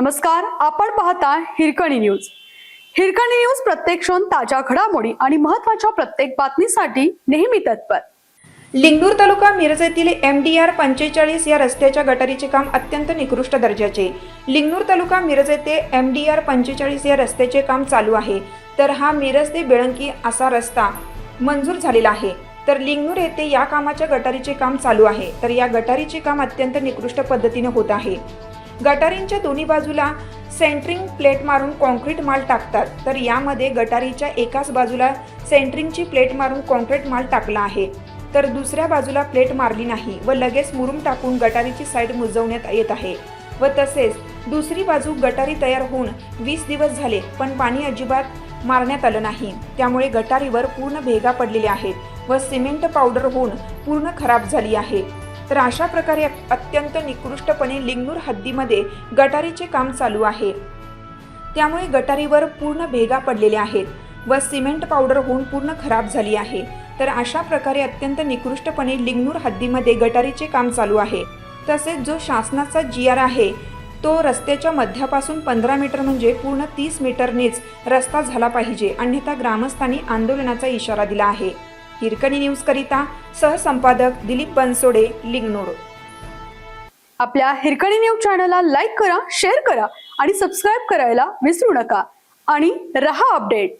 नमस्कार आपण पाहता हिरकणी न्यूज. हिरकणी न्यूज प्रत्येक क्षण ताज्या घडामोडी आणि महत्त्वाच्या प्रत्येक बातमीसाठी नेहमी तत्पर. लिंगूर तालुका मिरज येथील एम डी आर पंचेचाळीस या रस्त्याच्या गटारीचे काम अत्यंत निकृष्ट दर्जाचे. लिंगूर तालुका मिरज येथे एम डी आर पंचेचाळीस या रस्त्याचे काम चालू आहे. तर हा मिरज ते बेळंकी असा रस्ता मंजूर झालेला आहे. तर लिंगनूर येथे या कामाच्या गटारीचे काम चालू आहे. तर या गटारीचे काम अत्यंत निकृष्ट पद्धतीने होत आहे. गटारींच्या दोन्ही बाजूला सेंटरिंग प्लेट मारून कॉन्क्रीट माल टाकतात. तर यामध्ये गटारीच्या एकाच बाजूला सेंटरिंगची प्लेट मारून कॉन्क्रीट माल टाकला आहे. तर दुसऱ्या बाजूला प्लेट मारली नाही व लगेच मुरुम टाकून गटारीची साईड मुजवण्यात येत आहे. व तसेच दुसरी बाजू गटारी तयार होऊन वीस दिवस झाले पण पाणी अजिबात मारण्यात आलं नाही. त्यामुळे गटारीवर पूर्ण भेगा पडलेल्या आहेत व सिमेंट पावडर होऊन पूर्ण खराब झाली आहे. तर अशा प्रकारे अत्यंत निकृष्टपणे लिंगनूर हद्दीमध्ये गटारीचे काम चालू आहे. त्यामुळे गटारीवर पूर्ण भेगा पडलेल्या आहेत व सिमेंट पावडर होऊन पूर्ण खराब झाली आहे. तर अशा प्रकारे अत्यंत निकृष्टपणे लिंगनूर हद्दीमध्ये गटारीचे काम चालू आहे. तसेच जो शासनाचा जी आर आहे तो रस्त्याच्या मध्यापासून पंधरा मीटर म्हणजे पूर्ण तीस मीटरनेच रस्ता झाला पाहिजे अन्यथा ग्रामस्थांनी आंदोलनाचा इशारा दिला आहे. हिरकणी न्यूजकरिता सहसंपादक दिलीप बनसोडे लिंगनोड आपल्या हिरकणी न्यूज चॅनलला लाईक करा शेअर करा आणि सबस्क्राईब करायला विसरू नका. आणि रहा अपडेट